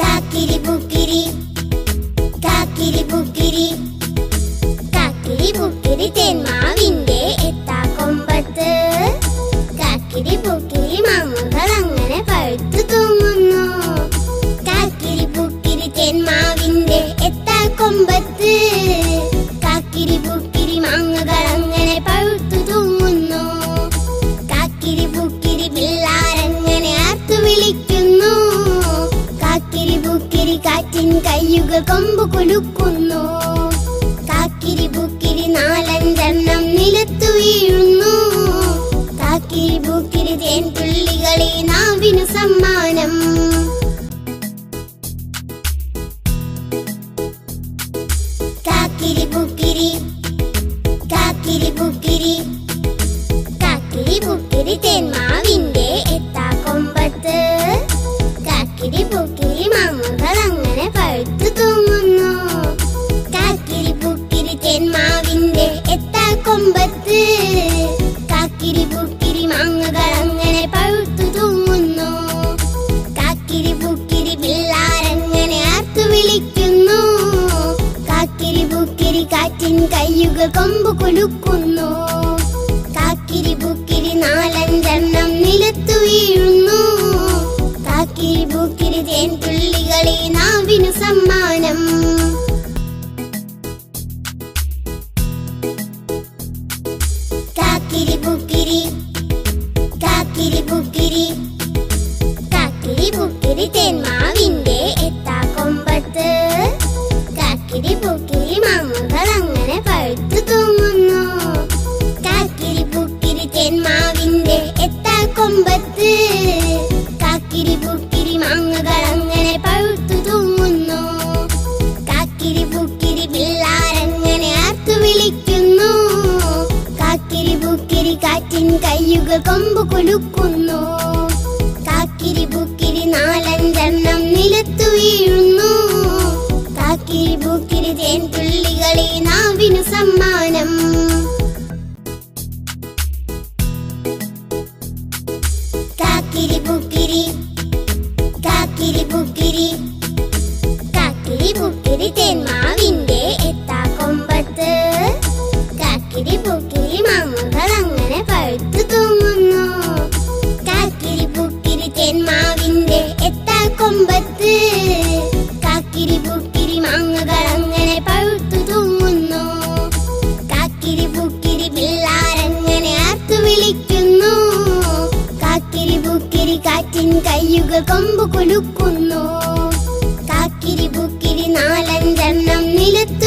കാക്കിരി ബുക്കിരി കാക്കിരി ബുക്കിരി കാക്കിരി ബുക്കിരി തെന്മാവിന്റെ എത്താ കൊമ്പത്ത് കാക്കിരി ബുക്കിരി മാമുകൾ അങ്ങനെ പഴുത്തു തൂങ്ങുന്നു. കാക്കിരി ബുക്കിരി തെന്മാവിന്റെ എത്താ കൊമ്പത്ത് കാക്കിരി ബുക്കിരി മാങ്ങകൾ അങ്ങനെ പഴുത്തു തൂങ്ങുന്നു. കാക്കിരി ബുക്കിരി പിള്ളാരങ്ങനെ ആർത്തു വിളിക്കുന്നു. കാക്കിരി ബുക്കിരി കാറ്റിൻ കയ്യുകൾ കൊമ്പ് കുലുക്കുന്നു. കാക്കിരി ബുക്കിരി നാലഞ്ചെണ്ണം നിലത്തു വീഴുന്നു. കാക്കിരി ബുക്കിരി തേൻ തുള്ളികളെ നാവിനു സമ്മാനം. ബുക്കിരി കാക്കിരി ബുക്കിരി കാക്കിരി ബുക്കിരി തെന്മാവിന്റെ എത്താ കൊമ്പത്ത് കാക്കിരി ബുക്കിരി മാങ്ങകൾ അങ്ങനെ പഴുത്തു തൂങ്ങുന്നു. കാക്കിരി ബുക്കിരി തെന്മാവിന്റെ എത്താ കൊമ്പത്ത് കാക്കിരി ബുക്കിരി മാങ്ങകൾ അങ്ങനെ കാറ്റിൻ കൊമ്പ് കുലുക്കുന്നു. കാക്കിരി ബുക്കിരി നാലഞ്ചെണ്ണം നിലത്തു വീഴുന്നു. കാക്കിരി ബുക്കിരി തേൻ തുള്ളികളെ നാവിനു സമ്മാനം. കാക്കിരി ബുക്കിരി കാക്കിരി ബുക്കിരി കാക്കിരി ബുക്കിരി തേൻ എത്താ കൊമ്പ് കുലുക്കുന്നു. താക്കിരി ബുക്കിരി നാലഞ്ചെണ്ണം നിലത്തു വീഴുന്നു. താക്കിരി ബുക്കിരി തേൻ തുള്ളികളെ നാവിനു സമ്മാനം. കാക്കിരി ബുക്കിരി കാക്കിരി ബുക്കിരി കാക്കിരി ബുക്കിരി തെന്മാവിന്റെ കാറ്റിൻ കയ്യുകൾ കൊമ്പ് കുലുക്കുന്നു. കാക്കിരി ബുക്കിരി നാലഞ്ചെണ്ണം നിലത്തു